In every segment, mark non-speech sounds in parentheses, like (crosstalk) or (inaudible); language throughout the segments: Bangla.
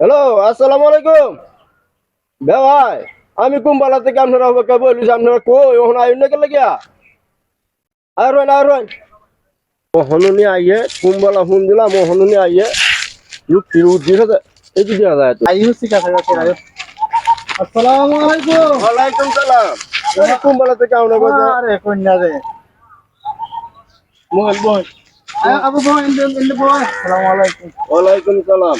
হ্যালো আসসালামু আলাইকুম। ভাই আমি কুম্বালা থেকে আপনারা অপেক্ষা বলিস আপনারা কই ওখানে আইন না কেন লাগিয়া? আর রয়েন আর রয়েন ওহনুনি আইয়ে কুম্বালা ফোন দিলাম ওহনুনি আইয়ে লুক ফির উদ্দিন হতে এই কি দেওয়া যায় আছে আইও আসসালামু আলাইকুম। ওয়ালাইকুম সালাম। কুম্বালা থেকে কথা আরে কন্যা রে। মোহন মোহন আবু বয় ইন্দে ইন্দে আসসালামু আলাইকুম। ওয়ালাইকুম সালাম।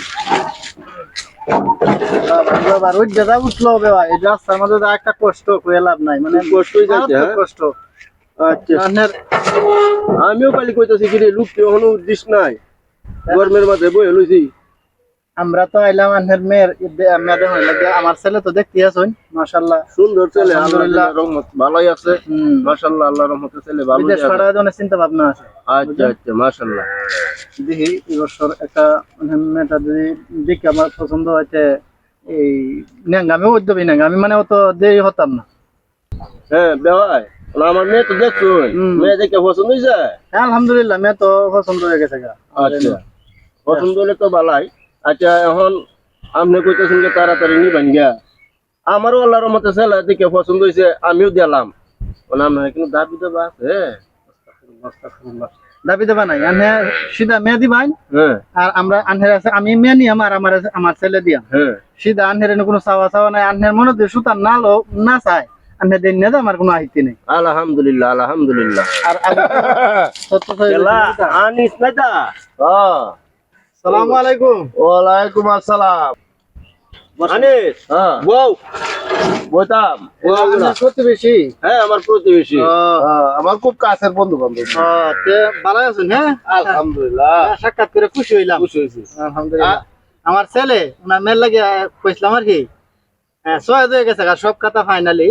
বাবা রোজ দাদা উঠল বে ভাই। এই রাস্তার মধ্যে তো একটা কষ্ট কই লাভ নাই। মানে কষ্টই যাচ্ছে, হ্যাঁ? কষ্ট। আচ্ছা। আমিও কালি কইতাছি কি রে লুক ওখানে উদ্দেশ্য নাই। গরমের মাঝে বই লইছি। আমরা তো আইলাম মেয়ের মেয়েদের হয়ে লাগে আমার ছেলে তো দেখতে আসুন মাশাআল্লাহ। সুন্দর ছেলে আলহামদুলিল্লাহ। রহমত ভালোই আছে। হুম। মাশাআল্লাহ আল্লাহ রহমতে ছেলে ভালো বিদেশ জন্য চিন্তা ভাবনা আছে। আচ্ছা আচ্ছা মাশাআল্লাহ। দেখি একটা মেয়েটা যদি দেখে আমার পছন্দ হয়েছে এই নেঙ্গা আমি উদ্যোগী নেঙ্গা আমি মানে অত দেরি হতাম না। হ্যাঁ বেওয়াই আমার মেয়ে তো দেখছুন হুম। মেয়ে দেখে পছন্দ হয়েছে হ্যাঁ, আলহামদুলিল্লাহ মেয়ে তো পছন্দ হয়ে গেছে আচ্ছা। পছন্দ হলে তো ভালাই আচ্ছা এখন আপনি কইতেছেন যে তাড়াতাড়ি নিবেন গিয়া। আমারও আল্লাহর রহমতে ছেলে দেখে পছন্দ হয়েছে আমিও দিলাম। মানে আমার কিন্তু দাবি দেবা আছে? দাবি দেবা নাই। আনে সিধা মেয়ে দিবাই। হ্যাঁ। আর আমরা আনহের আছে আমি মেয়ে আর আমার আছে- আমার ছেলে দিয়া। হ্যাঁ। সিধা আনহের কোনো চাওয়া চাওয়া নাই। আনহের মনে দিয়ে সুতার না লো না চায়। আনহে দিন না আমার কোনো আহিতি নেই। আলহামদুলিল্লাহ আলহামদুলিল্লাহ। আর। (laughs) আনিস নাই তা হ্যাঁ সালামু আলাইকুম। ওয়ালাইকুম আসসালাম। আনিস। হ্যাঁ। বউ বইতাম প্রতিবেশী। হ্যাঁ আমার প্রতিবেশী। ও, আমার খুব কাছের বন্ধু বান্ধব ভালো আছেন হ্যাঁ? আলহামদুলিল্লাহ। সাক্ষাৎ করে খুশি হইলাম। খুশি হয়েছি। আলহামদুলিল্লাহ। আমার ছেলে ওনার মেয়ের লাগে কইছিলাম আর কি। হ্যাঁ, ছয় হয়ে গেছে গা, সব কথা ফাইনালি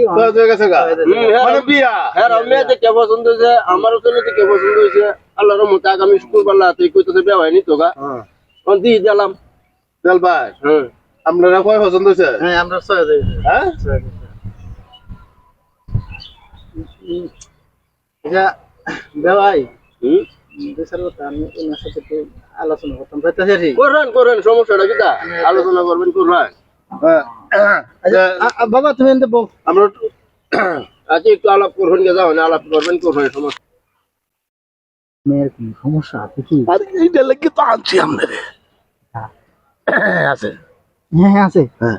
মানে বিয়া? হ্যাঁ পছন্দ হয়েছে আমারও ছেলে দেখে পছন্দ হয়েছে। আল্লাহর রহমতে আগামী শুক্রবার রাতে কইতেছে বিয়া হয়নি তো গা। তখন দিয়ে দিলাম। চল ভাই হ্যাঁ। আপনারা কয় পছন্দ হয়েছে? হ্যাঁ আমরা ছয় হয়ে? হ্যাঁ এটা হুম? একটু আলোচনা করতাম। সমস্যাটা কিটা আলোচনা করবেন করবেন হ্যাঁ। আচ্ছা, আ- আ- বাবা তুমি আমরা আচ্ছা একটু আলাপ করবেন কে যাও না আলাপ করবেন করবেন সমস্যা। মেয়ের কি সমস্যা আছে কি? আর এইটা লাগে তো আনছি (coughs) আছে। হ্যাঁ আছে? হ্যাঁ।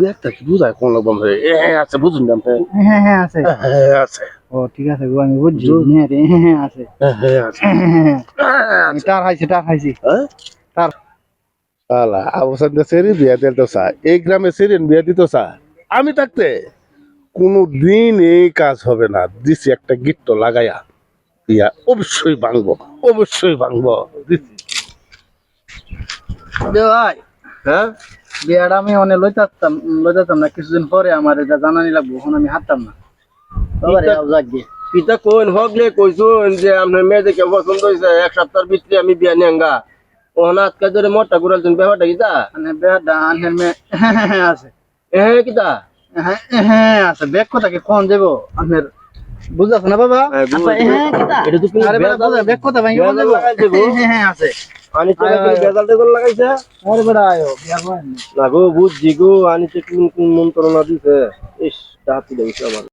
ব্যাগটা কি বুঝায় কোন লাগবাম হ্যাঁ? আছে বুঝুন না হ্যাঁ হ্যাঁ আছে। হ্যাঁ আছে। ও ঠিক আছে গো আমি বুঝছি। হ্যাঁ রে হ্যাঁ আছে। হ্যাঁ আছে। আমি হ্যাঁ? আলা অবসান সেরি বিয়া দিতে তো চা এই গ্রামে সেরিন বিয়া দিত চা আমি থাকতে কোনো দিন এই কাজ হবে না। দিছি একটা গিট্ট লাগাইয়া ইয়া অবশ্যই ভাঙবো অবশ্যই ভাঙবো। দিছি। ভাই হ্যাঁ? বিয়াটা আমি অনেক লইতাম লইতাম না কিছুদিন পরে আমার এটা জানানি লাগবো এখন আমি হাঁটতাম না। কিতা কোন হগলে কইছুন যে আপনার মেয়ে দেখে পছন্দ হয়েছে এক সপ্তাহের ভিতরে আমি বিয়া নেঙ্গা। ওখানে আজকে ধরে মোটা ঘুরালছেন ব্যাপারটা কিতা মানে বিয়াটা আনহের মেয়ে হ্যাঁ হ্যাঁ, হ্যাঁ আছে। হ্যাঁ কিতা হ্যাঁ হ্যাঁ আছে ব্যাগ কোথাকে কোন যাব আপনার বুঝাছ না বাবা? হ্যাঁ, আচ্ছা। হ্যাঁ? এটা তো আরে বেটা, ব্যাগ কোথা ভাই। হ্যাঁ হ্যাঁ আছে। আনি লাগাইছে? আরে বেটা আয়ো বিয়া করেন না বুঝছি গো আনি কোন কোন মন্ত্রণা দিছে? ইস লাগছে আমার।